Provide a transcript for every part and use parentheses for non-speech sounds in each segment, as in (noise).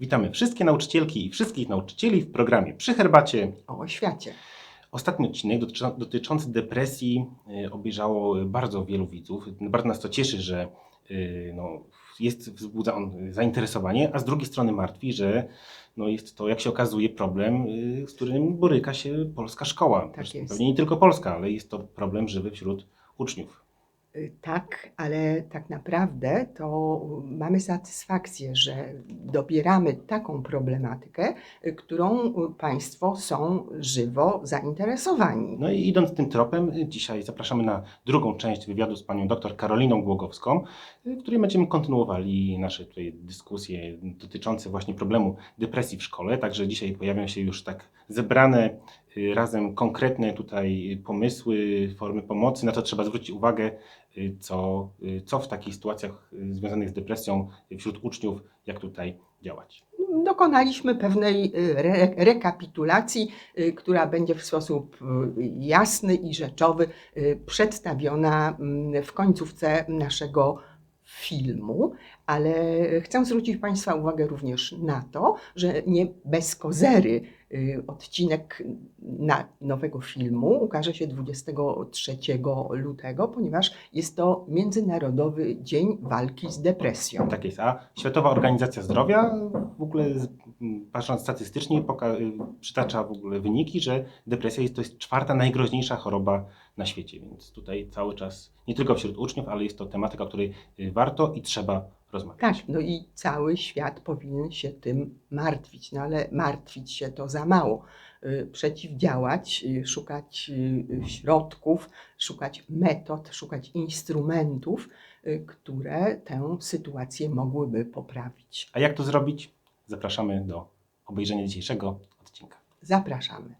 Witamy wszystkie nauczycielki i wszystkich nauczycieli w programie Przy Herbacie. o świacie. Ostatni odcinek dotyczący depresji y, obejrzało bardzo wielu widzów. Bardzo nas to cieszy, że y, no, jest, wzbudza on zainteresowanie, a z drugiej strony martwi, że no, jest to, jak się okazuje, problem, y, z którym boryka się polska szkoła. Zresztą jest. Pewnie nie tylko polska, ale jest to problem żywy wśród uczniów. Y, Tak, ale tak naprawdę to mamy satysfakcję, że dobieramy taką problematykę, y, którą y, Państwo są żywo zainteresowani. No i idąc tym tropem, y, dzisiaj zapraszamy na drugą część wywiadu z panią dr Karoliną Głogowską, y, w której będziemy kontynuowali nasze tutaj dyskusje dotyczące właśnie problemu depresji w szkole. Także dzisiaj pojawią się już tak zebrane y, razem konkretne tutaj pomysły, formy pomocy. Na to trzeba zwrócić uwagę, y, co, y, co w takich sytuacjach y, związanych z depresją wśród uczniów, jak tutaj działać. Dokonaliśmy pewnej y, re, rekapitulacji, y, która będzie w sposób y, jasny i rzeczowy y, przedstawiona mm, w końcówce naszego filmu, ale chcę zwrócić Państwa uwagę również na to, że nie bez kozery y, odcinek nowego filmu ukaże się 23 lutego, ponieważ jest to Międzynarodowy Dzień Walki z Depresją. Tak jest. A Światowa Organizacja Zdrowia w ogóle patrząc statystycznie y, przytacza w ogóle wyniki, że depresja jest, to jest czwarta najgroźniejsza choroba na świecie, więc tutaj cały czas nie tylko wśród uczniów, ale jest to tematyka, której y, warto i trzeba rozmawiać. Tak, no i cały świat powinien się tym martwić, no ale martwić się to za mało. Y, Przeciwdziałać, y, szukać y, środków, szukać metod, szukać instrumentów, które tę sytuację mogłyby poprawić. A jak to zrobić? Zapraszamy do obejrzenia dzisiejszego odcinka. Zapraszamy.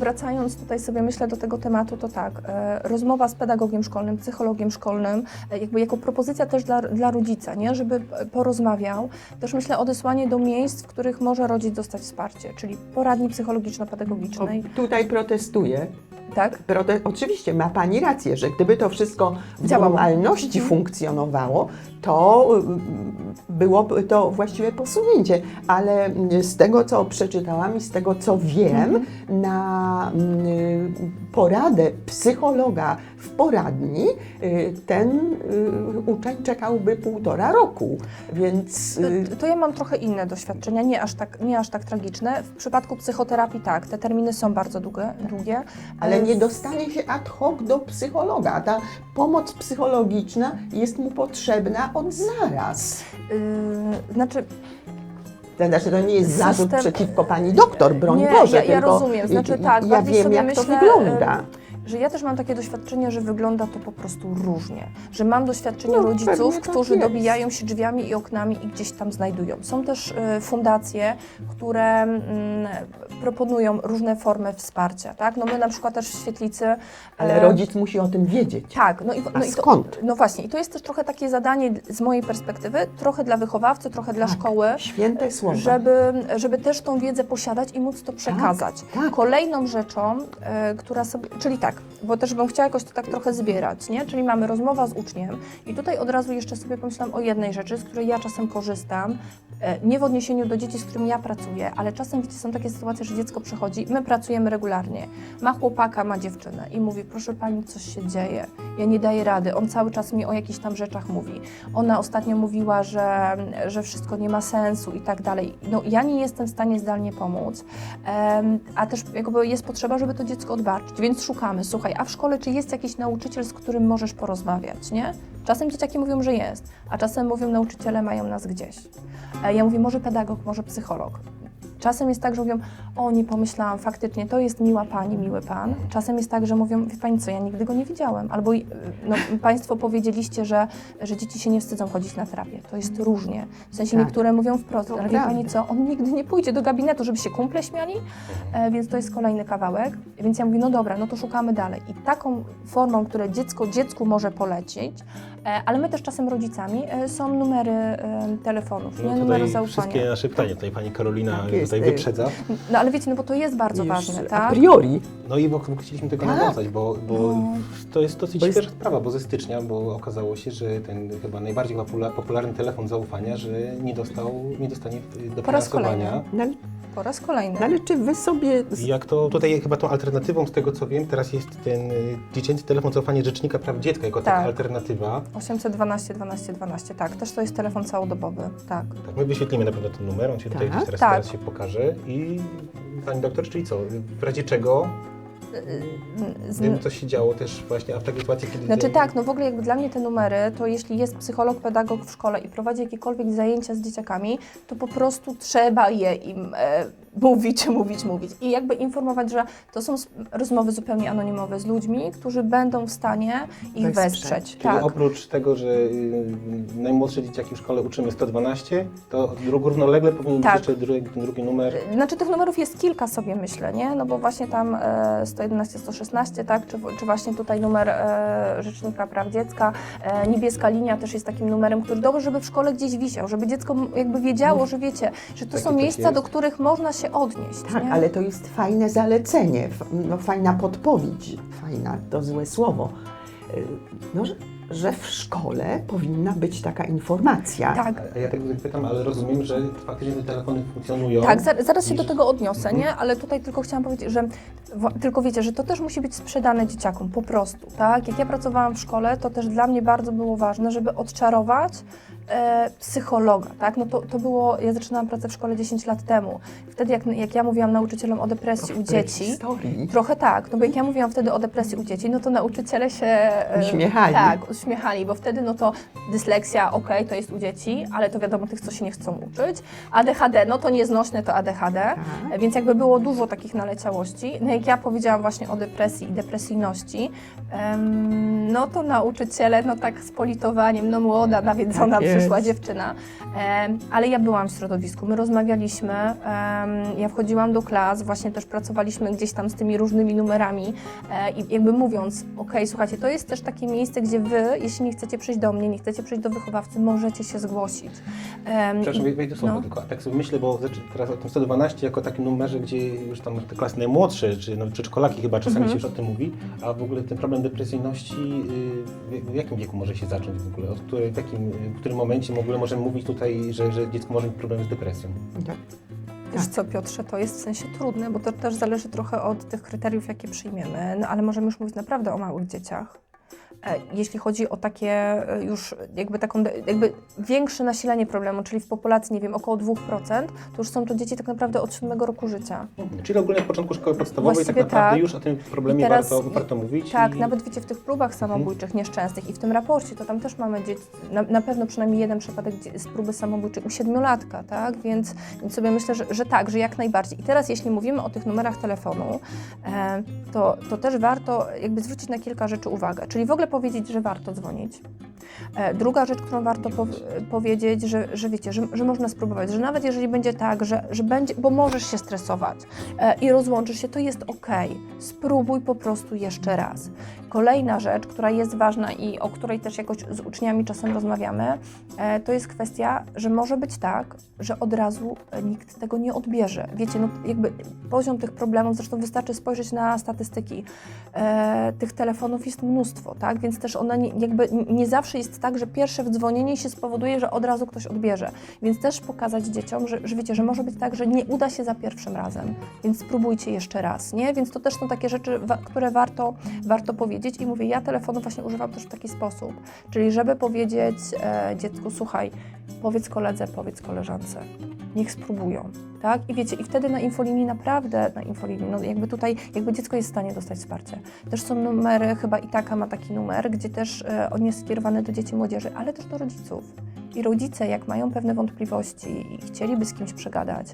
Wracając tutaj sobie myślę do tego tematu, to tak, e, rozmowa z pedagogiem szkolnym, psychologiem szkolnym, e, jakby jako propozycja też dla, dla rodzica, nie? żeby porozmawiał. Też myślę odesłanie do miejsc, w których może rodzic dostać wsparcie, czyli poradni O, psychologiczno-pedagogicznej, tutaj protestuję. tak? Prote oczywiście ma Pani rację, że gdyby to wszystko w Działało. normalności Mhm. funkcjonowało, to mm, byłoby to właściwe posunięcie. Ale mm, z tego, co przeczytałam i z tego, co wiem, Mhm. na poradę psychologa w poradni y, ten y, uczeń czekałby półtora roku. Więc y, To, to ja mam trochę inne doświadczenia, nie aż, tak, nie aż tak tragiczne. W przypadku psychoterapii tak, te terminy są bardzo długie, długie ale nie dostanie się ad hoc do psychologa. Ta pomoc psychologiczna jest mu potrzebna od zaraz. Yy, znaczy, To Znaczy, to nie jest zarzut System- przeciwko pani doktor, broń Nie, Boże. ja- ja rozumiem. Znaczy tak, ja wiem, jak myślę, to wygląda. że ja też mam takie doświadczenie, że wygląda to po prostu różnie. Że mam doświadczenie No, rodziców, tak którzy jest. dobijają się drzwiami i oknami i gdzieś tam znajdują. Są też e, fundacje, które mm, proponują różne formy wsparcia. Tak? No my na przykład też w Świetlicy... Ale e, rodzic musi o tym wiedzieć. Tak, no i, A no i to, skąd? no właśnie, i to jest też trochę takie zadanie z mojej perspektywy, trochę dla wychowawcy, trochę dla Tak, szkoły, Święte słowa. żeby, żeby też tą wiedzę posiadać i móc to przekazać. tak. Kolejną rzeczą, e, która sobie, czyli tak, bo też bym chciała jakoś to tak trochę zbierać, nie? Czyli mamy rozmowa z uczniem i tutaj od razu jeszcze sobie pomyślałam o jednej rzeczy, z której ja czasem korzystam, e, nie w odniesieniu do dzieci, z którymi ja pracuję, ale czasem wiecie, są takie sytuacje, że dziecko przychodzi, my pracujemy regularnie, ma chłopaka, ma dziewczynę i mówi, proszę pani, coś się dzieje, ja nie daję rady, on cały czas mi o jakichś tam rzeczach mówi. Ona ostatnio mówiła, że, że wszystko nie ma sensu i tak dalej. No ja nie jestem w stanie zdalnie pomóc, a też jakby jest potrzeba, żeby to dziecko odbarczyć, więc szukamy, słuchaj, a w szkole czy jest jakiś nauczyciel, z którym możesz porozmawiać, nie? Czasem dzieciaki mówią, że jest, a czasem mówią, nauczyciele mają nas gdzieś. E, Ja mówię, może pedagog, może psycholog. Czasem jest tak, że mówią, o nie pomyślałam, faktycznie to jest miła pani, miły pan. Czasem jest tak, że mówią, wie pani co, ja nigdy go nie widziałem. Albo y, no, państwo powiedzieliście, że, że dzieci się nie wstydzą chodzić na terapię. To jest różnie. W sensie Tak. niektóre mówią wprost, To ale wie pani co, on nigdy nie pójdzie do gabinetu, żeby się kumple śmiali, e, więc to jest kolejny kawałek. Więc ja mówię, no dobra, no to szukamy dalej. I taką formą, które dziecko dziecku może polecić, e, ale my też czasem rodzicami, e, są numery e, telefonów, nie? No numery tutaj zaufania. wszystkie nasze pytania. Tutaj pani Karolina Tak jest. Tutaj y, wyprzedza. No ale wiecie, no bo to jest bardzo już ważne, A tak? priori. No i bo, bo chcieliśmy tego Tak. nawiązać, bo, bo No. to jest dosyć Bo jest- świeża sprawa, bo ze stycznia, bo okazało się, że ten chyba najbardziej popula- popularny telefon zaufania, że nie dostał, nie dostanie y, Po raz dofinansowania. kolejny. No, ale- Po raz kolejny. no ale czy wy sobie... Jak to tutaj chyba tą alternatywą z tego co wiem, teraz jest ten y, dziecięcy telefon zaufania Rzecznika Praw Dziecka jako taka Tak. alternatywa. 812 12 12, tak. Też to jest telefon całodobowy, tak. Tak, my wyświetlimy na pewno ten numer, on się tutaj Tak, gdzieś teraz, tak. teraz się pokaże. I pani doktor, czyli co? W razie czego, gdyby coś się działo też właśnie, a w takiej sytuacji, kiedy... Znaczy tak, no w ogóle jakby dla mnie te numery, to jeśli jest psycholog, pedagog w szkole i prowadzi jakiekolwiek zajęcia z dzieciakami, to po prostu trzeba je im e, mówić, mówić, mówić. I jakby informować, że to są rozmowy zupełnie anonimowe z ludźmi, którzy będą w stanie ich Wesprzeć. wesprzeć. Czyli Tak. oprócz tego, że y, najmłodsze dzieciaki w szkole uczymy 112, to równolegle powinien Tak. być jeszcze drugi, drugi numer. Znaczy tych numerów jest kilka sobie myślę, nie? No bo właśnie tam e, 111, 116, tak? Czy, czy właśnie tutaj numer e, Rzecznika Praw Dziecka, e, niebieska linia też jest takim numerem, który dobrze, żeby w szkole gdzieś wisiał, żeby dziecko jakby wiedziało, że wiecie, że to Taki są miejsca, do których można się odnieść, Tak, nie? ale to jest fajne zalecenie, no, fajna podpowiedź, fajna, to złe słowo, Y, no, że, że w szkole powinna być taka informacja. Tak, A ja tak pytam, ale rozumiem, że faktycznie te telefony funkcjonują. Tak, za, zaraz się do tego odniosę, Mhm. nie? Ale tutaj tylko chciałam powiedzieć, że tylko wiecie, że to też musi być sprzedane dzieciakom, po prostu, tak? Jak ja pracowałam w szkole, to też dla mnie bardzo było ważne, żeby odczarować e, psychologa, tak? No to, to było, ja zaczynałam pracę w szkole 10 lat temu. Wtedy jak, jak ja mówiłam nauczycielom o depresji u dzieci, historii. Trochę tak, no bo jak ja mówiłam wtedy o depresji u dzieci, no to nauczyciele się... e, Uśmiechali. Tak, uśmiechali, bo wtedy no to dysleksja, okej, to jest u dzieci, ale to wiadomo tych, co się nie chcą uczyć. ADHD, no to nieznośne to ADHD, Tak. e, więc jakby było dużo takich naleciałości. No jak ja powiedziałam właśnie o depresji i depresyjności, em, no to nauczyciele, no tak z politowaniem, no młoda, nawiedzona Tak. Przyszła dziewczyna. Ale ja byłam w środowisku, my rozmawialiśmy, ja wchodziłam do klas, właśnie też pracowaliśmy gdzieś tam z tymi różnymi numerami e, i jakby mówiąc, okej, słuchajcie, to jest też takie miejsce, gdzie wy, jeśli nie chcecie przyjść do mnie, nie chcecie przyjść do wychowawcy, możecie się zgłosić. Przepraszam, i- wejdę słowo no. tylko. A tak sobie myślę, bo zaczy- teraz o tym 112 jako takim numerze, gdzie już tam te klasy najmłodsze, czy nawet przedszkolaki chyba czasami Mhm. się już o tym mówi, a w ogóle ten problem depresyjności y, w, w jakim wieku może się zacząć w ogóle? Od której, w, jakim, w którym momencie w ogóle możemy mówić tutaj, że, że dziecko może mieć problem z depresją? Tak. Wiesz co, Piotrze, to jest w sensie trudne, bo to też zależy trochę od tych kryteriów, jakie przyjmiemy, no, ale możemy już mówić naprawdę o małych dzieciach. E, Jeśli chodzi o takie e, już jakby taką, jakby większe nasilenie problemu, czyli w populacji, nie wiem, około 2%, to już są to dzieci tak naprawdę od 7 roku życia. Czyli ogólnie w początku szkoły podstawowej tak Właściwie naprawdę tak. już o tym problemie I teraz- warto, warto mówić. Tak, i... nawet wiecie, w tych próbach samobójczych nieszczęsnych i w tym raporcie, to tam też mamy dzieci, na, na pewno przynajmniej jeden przypadek z próby samobójczej u siedmiolatka, tak? Więc, więc sobie myślę, że, że tak, że jak najbardziej. I teraz jeśli mówimy o tych numerach telefonu, e, to, to też warto jakby zwrócić na kilka rzeczy uwagę, czyli w ogóle powiedzieć, że warto dzwonić. E, druga rzecz, którą warto po, powiedzieć, że, że wiecie, że, że można spróbować, że nawet jeżeli będzie tak, że, że będzie, bo możesz się stresować e, i rozłączysz się, to jest ok. Spróbuj po prostu jeszcze raz. Kolejna rzecz, która jest ważna i o której też jakoś z uczniami czasem rozmawiamy, e, to jest kwestia, że może być tak, że od razu e, nikt tego nie odbierze. Wiecie, no jakby poziom tych problemów, zresztą wystarczy spojrzeć na statystyki, e, tych telefonów jest mnóstwo, tak? Więc też one nie, jakby nie zawsze jest tak, że pierwsze wdzwonienie się spowoduje, że od razu ktoś odbierze. Więc też pokazać dzieciom, że, że wiecie, że może być tak, że nie uda się za pierwszym razem, więc spróbujcie jeszcze raz, nie? Więc to też są takie rzeczy, które warto, warto powiedzieć i mówię, ja telefonu właśnie używam też w taki sposób, czyli żeby powiedzieć e, dziecku, słuchaj, powiedz koledze, powiedz koleżance, niech spróbują, tak? I wiecie, i wtedy na infolinii naprawdę, na infolinii, no jakby tutaj, jakby dziecko jest w stanie dostać wsparcie. Też są numery, chyba i taka ma taki numer, gdzie też e, on jest skierowany do dzieci młodzieży, ale też do rodziców. I rodzice, jak mają pewne wątpliwości i chcieliby z kimś przegadać,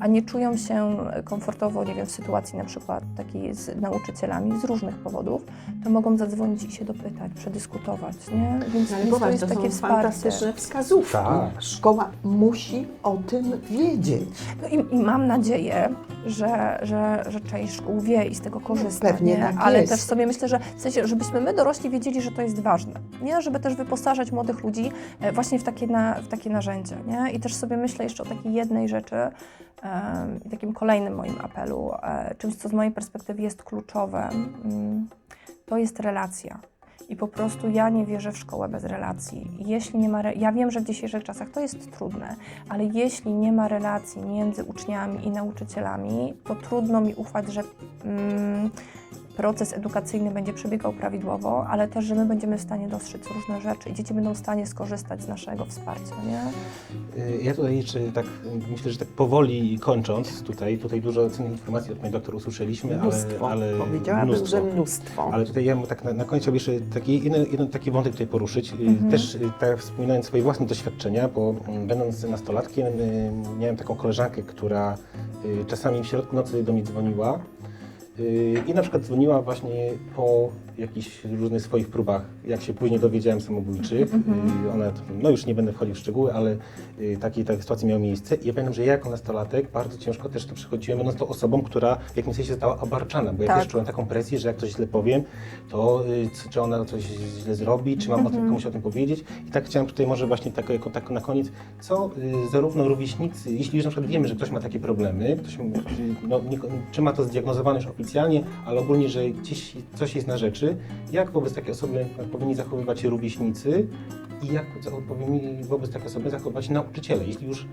a nie czują się komfortowo, nie wiem, w sytuacji na przykład takiej z nauczycielami z różnych powodów, to mogą zadzwonić i się dopytać, przedyskutować, nie? Więc, Ale więc to jest to takie są wsparcie. fantastyczne wskazówki. Tak. Szkoła musi o tym wiedzieć. No i, I mam nadzieję, że, że, że część szkół wie i z tego korzysta, pewnie nie? tak ale jest. też sobie myślę, że w sensie, żebyśmy my dorośli wiedzieli, że to jest ważne, nie? Żeby też wyposażać młodych ludzi e, właśnie w takie, na, w takie narzędzia, nie? I też sobie myślę jeszcze o takiej jednej rzeczy, i takim kolejnym moim apelu, e, czymś, co z mojej perspektywy jest kluczowe, mm, to jest relacja. I po prostu ja nie wierzę w szkołę bez relacji. Jeśli nie ma, re- ja wiem, że w dzisiejszych czasach to jest trudne, ale jeśli nie ma relacji między uczniami i nauczycielami, to trudno mi ufać, że mm, proces edukacyjny będzie przebiegał prawidłowo, ale też, że my będziemy w stanie dostrzec różne rzeczy i dzieci będą w stanie skorzystać z naszego wsparcia, nie? Y, Ja tutaj jeszcze tak myślę, że tak powoli kończąc tutaj, tutaj dużo cennych informacji od pani doktor usłyszeliśmy, Mnóstwo. ale, ale Powiedziałabym, mnóstwo. że mnóstwo. Ale tutaj ja bym tak na, na końcu jeszcze taki, jeden, jeden taki wątek tutaj poruszyć. Y, Mhm. Też y, tak wspominając swoje własne doświadczenia, bo mm, będąc nastolatkiem miałem taką koleżankę, która czasami w środku nocy do mnie dzwoniła i na przykład dzwoniła właśnie po jakichś różnych swoich próbach, jak się później dowiedziałem, samobójczych. Mhm. Y, Ona, no już nie będę wchodził w szczegóły, ale y, takie, takie sytuacje miały miejsce. I ja pamiętam, że ja jako nastolatek bardzo ciężko też to przechodziłem, będąc tą osobą, która w jakimś sensie została obarczana, bo ja Tak. też czułem taką presję, że jak coś źle powiem, to czy ona coś źle zrobi, czy mam o Mhm. tym, komuś o tym powiedzieć. I tak chciałem tutaj może właśnie tak, jako, tak na koniec, co zarówno rówieśnicy, jeśli już na przykład wiemy, że ktoś ma takie problemy, ktoś, no, nie, czy ma to zdiagnozowane już oficjalnie, ale ogólnie, że gdzieś coś jest na rzeczy, jak wobec takiej osoby powinni zachowywać się rówieśnicy i jak powinni wobec takiej osoby zachowywać się nauczyciele, jeśli już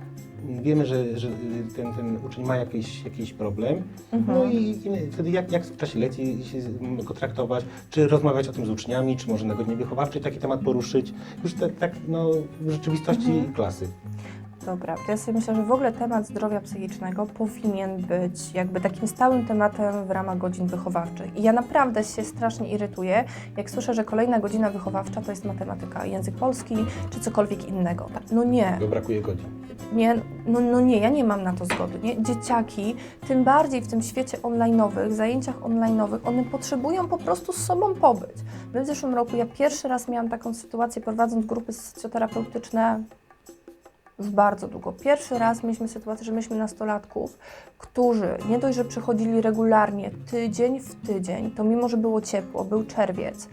wiemy, że, że ten, ten uczeń ma jakiś, jakiś problem, Mhm. no i, i wtedy jak, jak w czasie lekcji się go traktować, czy rozmawiać o tym z uczniami, czy może na godzinie wychowawczej taki temat poruszyć, już tak, tak no, w rzeczywistości Mhm. klasy. Dobra, to ja sobie myślę, że w ogóle temat zdrowia psychicznego powinien być jakby takim stałym tematem w ramach godzin wychowawczych. I ja naprawdę się strasznie irytuję, jak słyszę, że kolejna godzina wychowawcza to jest matematyka, język polski czy cokolwiek innego. No nie, Bo brakuje godzin. nie, no, no nie, ja nie mam na to zgody. Nie? Dzieciaki, tym bardziej w tym świecie online'owych, zajęciach online'owych, one potrzebują po prostu z sobą pobyć. My w zeszłym roku, ja pierwszy raz miałam taką sytuację prowadząc grupy socjoterapeutyczne bardzo długo. Pierwszy raz mieliśmy sytuację, że mieliśmy nastolatków, którzy nie dość, że przychodzili regularnie, tydzień w tydzień, to mimo, że było ciepło, był czerwiec,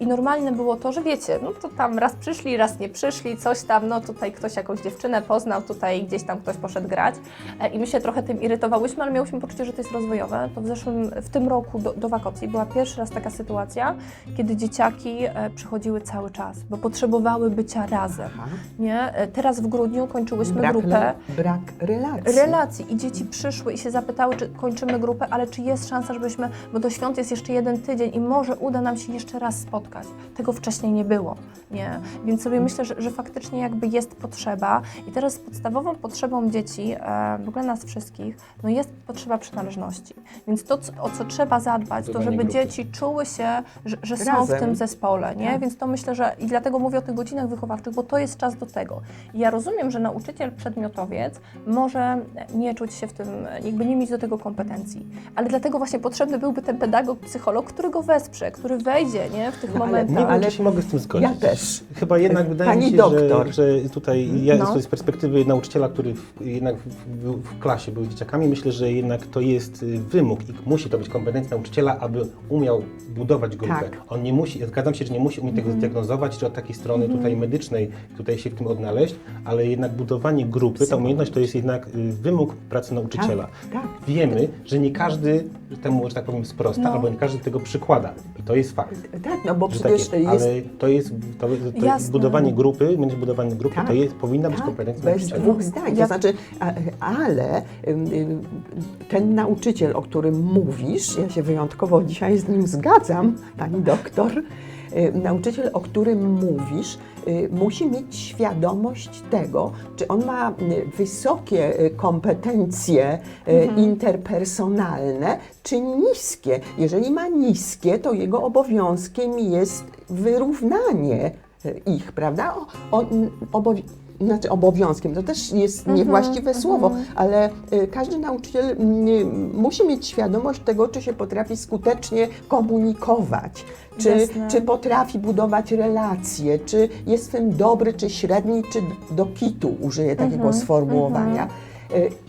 I normalne było to, że wiecie, no to tam raz przyszli, raz nie przyszli, coś tam, no tutaj ktoś jakąś dziewczynę poznał, tutaj gdzieś tam ktoś poszedł grać E, i my się trochę tym irytowałyśmy, ale miałyśmy poczucie, że to jest rozwojowe. To w zeszłym, w tym roku do, do wakacji była pierwszy raz taka sytuacja, kiedy dzieciaki e, przychodziły cały czas, bo potrzebowały bycia razem, Aha. nie? E, Teraz w grudniu kończyłyśmy Brak, grupę brak relacji. relacji i dzieci przyszły i się zapytały, czy kończymy grupę, ale czy jest szansa, żebyśmy, bo do świąt jest jeszcze jeden tydzień i może uda nam się jeszcze raz spotkać. Tego wcześniej nie było, nie? Więc sobie myślę, że, że faktycznie jakby jest potrzeba i teraz podstawową potrzebą dzieci, e, w ogóle nas wszystkich, no jest potrzeba przynależności. Więc to, co, o co trzeba zadbać, to żeby dzieci czuły się, że, że są w Razem. tym zespole, nie? Tak. Więc to myślę, że i dlatego mówię o tych godzinach wychowawczych, bo to jest czas do tego. I ja rozumiem, że nauczyciel przedmiotowiec może nie czuć się w tym, jakby nie mieć do tego kompetencji, ale dlatego właśnie potrzebny byłby ten pedagog, psycholog, który go wesprze, który wejdzie, nie? W tych No, momentach. Nie wiem, ale czy się mogę z tym zgodzić. ja też. Chyba jednak wydaje Pani mi się, doktor. że, że tutaj ja No. z perspektywy nauczyciela, który w, jednak w, był w klasie był dzieciakami, myślę, że jednak to jest y, wymóg i musi to być kompetencja nauczyciela, aby umiał budować grupę. Tak. On nie musi, zgadzam się, że nie musi umieć tego zdiagnozować, czy od takiej strony tutaj medycznej tutaj się w tym odnaleźć, ale jednak budowanie grupy, ta umiejętność to jest jednak y, wymóg pracy nauczyciela. Tak. Wiemy, że nie każdy temu, że tak powiem, sprosta, No. albo nie każdy tego przykłada. I to jest fakt. Tak, no bo Że tak przecież jest, jest, ale to jest, to, to Jasne. budowanie grupy, będzie budowanie grupy, Tak, to jest, powinna być tak, kompetencja bez nauczyciela. dwóch zdań. To Ja- znaczy, a, ale ym, ym, ten nauczyciel, o którym mówisz, ja się wyjątkowo dzisiaj z nim zgadzam, pani doktor, nauczyciel, o którym mówisz, y, musi mieć świadomość tego, czy on ma y, wysokie y, kompetencje y, interpersonalne, czy niskie. Jeżeli ma niskie, to jego obowiązkiem jest wyrównanie y, ich, prawda? O, on, obowi- znaczy obowiązkiem, to też jest niewłaściwe słowo, ale y, każdy nauczyciel mm, musi mieć świadomość tego, czy się potrafi skutecznie komunikować, czy, Jasne. czy potrafi budować relacje, czy jest w tym dobry, czy średni, czy do kitu, użyję takiego sformułowania. Y,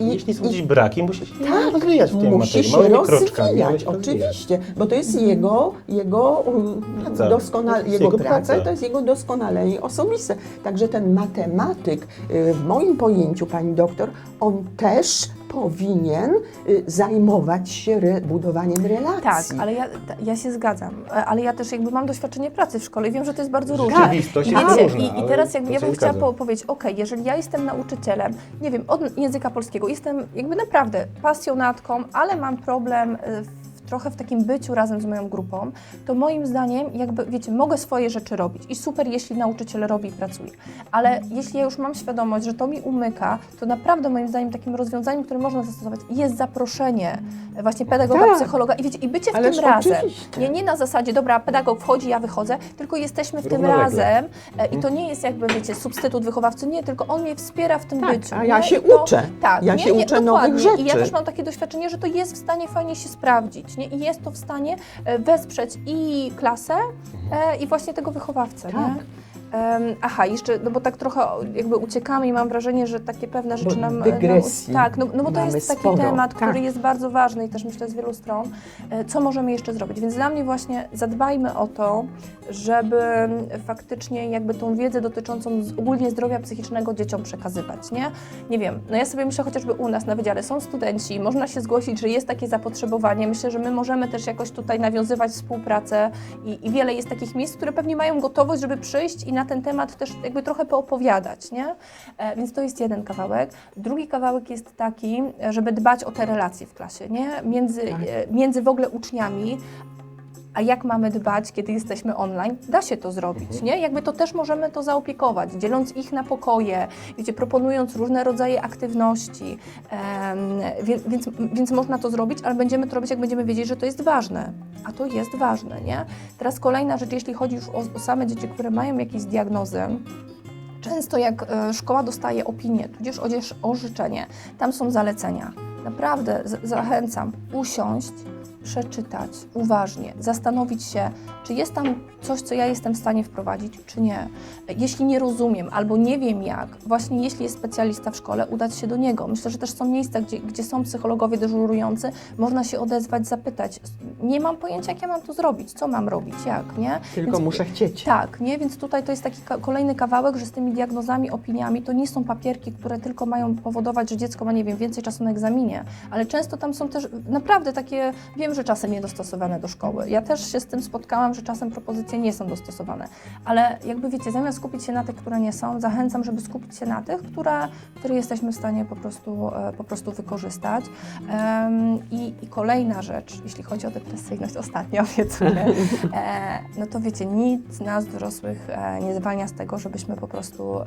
I jeśli są gdzieś braki, musi się Tak, rozwijać w tym musi materii, się małymi kroczkami. rozwijać, się oczywiście, bo to jest jego, jego um, Praca. doskonale, To jest jego jego praca praca. i to jest jego doskonalenie osobiste. Także ten matematyk, y, w moim pojęciu, pani doktor, on też powinien y, zajmować się re, budowaniem relacji. Tak, ale ja, ja się zgadzam, E, ale ja też jakby mam doświadczenie pracy w szkole i wiem, że to jest bardzo różne. Rzeczywistość I, jest różna, i, I teraz jakby ja bym chciała po powiedzieć, ok, jeżeli ja jestem nauczycielem, nie wiem, od języka polskiego, jestem jakby naprawdę pasjonatką, ale mam problem y, w, trochę w takim byciu razem z moją grupą, to moim zdaniem jakby, wiecie, mogę swoje rzeczy robić i super, jeśli nauczyciel robi i pracuje, ale jeśli ja już mam świadomość, że to mi umyka, to naprawdę moim zdaniem takim rozwiązaniem, które można zastosować jest zaproszenie właśnie pedagoga, Tak. psychologa i wiecie, i bycie w Ależ tym razem. oczywiście. Nie, nie na zasadzie, dobra, pedagog wchodzi, ja wychodzę, tylko jesteśmy w tym razem e, i to nie jest jakby, wiecie, substytut wychowawcy, nie, tylko on mnie wspiera w tym Tak, byciu. a ja nie? się to, uczę. Tak, Ja nie, się nie, uczę dokładnie. nowych I ja rzeczy. też mam takie doświadczenie, że to jest w stanie fajnie się sprawdzić, nie? I jest to w stanie e, wesprzeć i klasę, e, i właśnie tego wychowawcę, Tak. nie? Em, aha, jeszcze, no bo tak trochę jakby uciekamy i mam wrażenie, że takie pewne rzeczy nam... e, dygresji nam tak, no, no bo to jest taki sporo, temat, tak. który jest bardzo ważny i też myślę z wielu stron. Co możemy jeszcze zrobić? Więc dla mnie właśnie zadbajmy o to, żeby faktycznie jakby tą wiedzę dotyczącą ogólnie zdrowia psychicznego dzieciom przekazywać, nie? Nie wiem, no ja sobie myślę chociażby u nas na wydziale są studenci, można się zgłosić, że jest takie zapotrzebowanie. Myślę, że my możemy też jakoś tutaj nawiązywać współpracę i, i wiele jest takich miejsc, które pewnie mają gotowość, żeby przyjść i na ten temat też jakby trochę poopowiadać, nie? E, więc to jest jeden kawałek. Drugi kawałek jest taki, e, żeby dbać o te relacje w klasie, nie? Między, Tak. e, między w ogóle uczniami, a jak mamy dbać, kiedy jesteśmy online? Da się to zrobić, nie? Jakby to też możemy to zaopiekować, dzieląc ich na pokoje, wiecie, proponując różne rodzaje aktywności, więc, więc, można to zrobić, ale będziemy to robić, jak będziemy wiedzieć, że to jest ważne. A to jest ważne, nie? Teraz kolejna rzecz, jeśli chodzi już o, o same dzieci, które mają jakieś diagnozy, Często jak e, szkoła dostaje opinię, tudzież odzież orzeczenie, tam są zalecenia. Naprawdę zachęcam usiąść, przeczytać uważnie, zastanowić się, czy jest tam coś, co ja jestem w stanie wprowadzić, czy nie. Jeśli nie rozumiem albo nie wiem jak, właśnie jeśli jest specjalista w szkole, udać się do niego. Myślę, że też są miejsca, gdzie, gdzie są psychologowie dyżurujący, można się odezwać, zapytać. Nie mam pojęcia, jak ja mam to zrobić, co mam robić, jak, nie? Tylko Więc- muszę chcieć. tak, nie? Więc tutaj to jest taki ka- kolejny kawałek, że z tymi diagnozami, opiniami to nie są papierki, które tylko mają powodować, że dziecko ma, nie wiem, więcej czasu na egzaminie, ale często tam są też naprawdę takie, wiem, że czasem niedostosowane do szkoły. Ja też się z tym spotkałam, że czasem propozycje nie są dostosowane, ale jakby wiecie, zamiast skupić się na tych, które nie są, zachęcam, żeby skupić się na tych, które, które jesteśmy w stanie po prostu, e, po prostu wykorzystać. Em, i, I kolejna rzecz, jeśli chodzi o depresyjność, (laughs) ostatnia obiecuję, e, no to wiecie, nic nas dorosłych e, nie zwalnia z tego, żebyśmy po prostu em,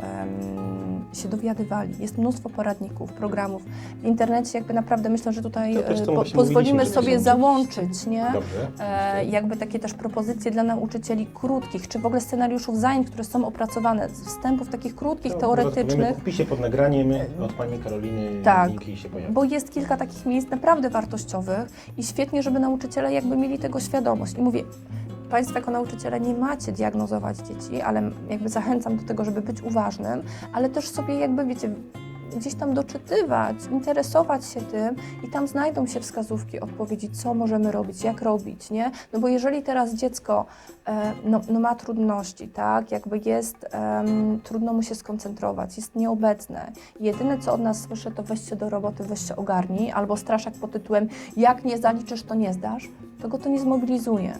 się dowiadywali. Jest mnóstwo poradników, programów w internecie, jakby naprawdę myślę, że tutaj e, po, pozwolimy sobie że- załączyć, nie? Dobrze. E, jakby takie też propozycje dla nauczycieli krótkich, czy w ogóle scenariuszów zajęć, które są opracowane, z wstępów takich krótkich, To teoretycznych. W opisie pod nagraniem od pani Karoliny Tak. linki się pojawią. Bo jest kilka takich miejsc naprawdę wartościowych i świetnie, żeby nauczyciele jakby mieli tego świadomość. I mówię, Państwo jako nauczyciele nie macie diagnozować dzieci, ale jakby zachęcam do tego, żeby być uważnym, ale też sobie jakby, wiecie, gdzieś tam doczytywać, interesować się tym i tam znajdą się wskazówki, odpowiedzi, co możemy robić, jak robić, nie? No bo jeżeli teraz dziecko e, no, no ma trudności, tak, jakby jest, trudno mu się skoncentrować, jest nieobecne, Jedyne, co od nas słyszę, to weź się do roboty, weź się ogarnij, albo straszak pod tytułem jak nie zaliczysz, to nie zdasz, to go to nie zmobilizuje.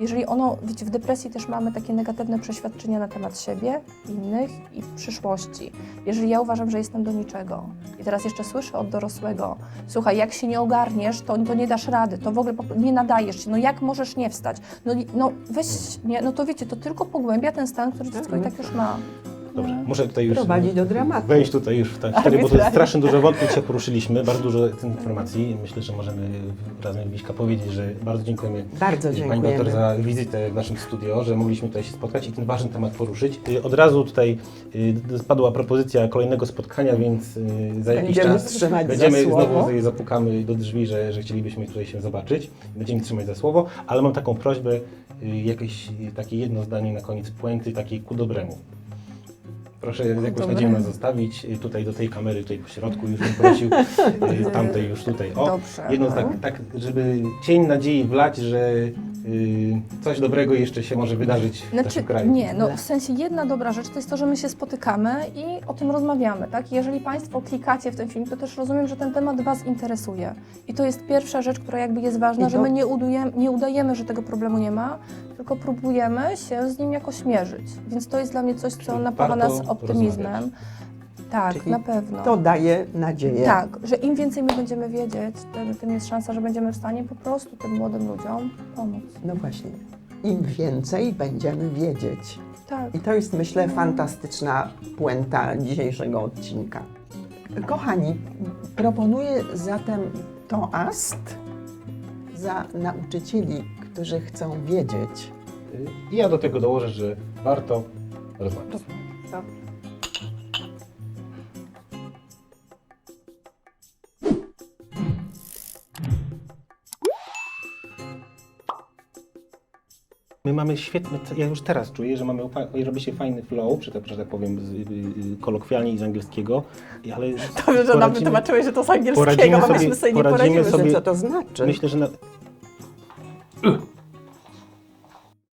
Jeżeli ono, wiecie, w depresji też mamy takie negatywne przeświadczenia na temat siebie, innych i przyszłości. Jeżeli ja uważam, że jestem do niczego i teraz jeszcze słyszę od dorosłego, słuchaj, jak się nie ogarniesz, to, to nie dasz rady, to w ogóle nie nadajesz się, no jak możesz nie wstać? No, no weź, nie, no to wiecie, to tylko pogłębia ten stan, który dziecko i tak już ma. Dobrze, muszę tutaj już Prowadzi do dramatu. wejść tutaj już w historię, bo to jest strasznie dużo wątków dzisiaj poruszyliśmy, bardzo dużo informacji. Myślę, że możemy razem Wiśka powiedzieć, że bardzo dziękujemy Bardzo Pani dziękujemy. doktor za wizytę w naszym studio, że mogliśmy tutaj się spotkać i ten ważny temat poruszyć. Y, Od razu tutaj y, spadła propozycja kolejnego spotkania, więc y, za jakiś Będziemy czas trzymać za będziemy słowo. znowu zapukamy do drzwi, że, że chcielibyśmy tutaj się zobaczyć. Będziemy trzymać za słowo, ale mam taką prośbę, y, jakieś y, takie jedno zdanie na koniec puenty, takiej ku dobremu. Proszę jakąś nadzieję nas zostawić. Y, Tutaj do tej kamery, tutaj po środku już bym prosił. y, Tamtej już tutaj. O, Dobrze. jedno tak, tak, żeby cień nadziei wlać, że coś dobrego jeszcze się może wydarzyć w Znaczy, naszym kraju. nie, no w sensie jedna dobra rzecz to jest to, że my się spotykamy i o tym rozmawiamy, tak? Jeżeli Państwo klikacie w ten film, to też rozumiem, że ten temat Was interesuje. I to jest pierwsza rzecz, która jakby jest ważna, I że to- my nie, udujemy, nie udajemy, że tego problemu nie ma, tylko próbujemy się z nim jakoś mierzyć. Więc to jest dla mnie coś, co Czyli napawa nas optymizmem. rozmawiać. Tak, Czyli na pewno. To daje nadzieję. Tak, że im więcej my będziemy wiedzieć, tym, tym jest szansa, że będziemy w stanie po prostu tym młodym ludziom pomóc. No właśnie. Im więcej będziemy wiedzieć. Tak. I to jest, myślę, fantastyczna puenta dzisiejszego odcinka. Kochani, proponuję zatem toast za nauczycieli, którzy chcą wiedzieć. I ja do tego dołożę, że warto rozmawiać. My mamy świetny, ja już teraz czuję, że mamy, robi się fajny flow, że tak, że tak powiem z, y, y kolokwialnie i z angielskiego, ale... (laughs) Dobrze, że nam wytłumaczyłeś, że to z angielskiego, bo myśmy sobie nie poradzimy, poradzimy sobie, co to znaczy. Myślę, że... Na...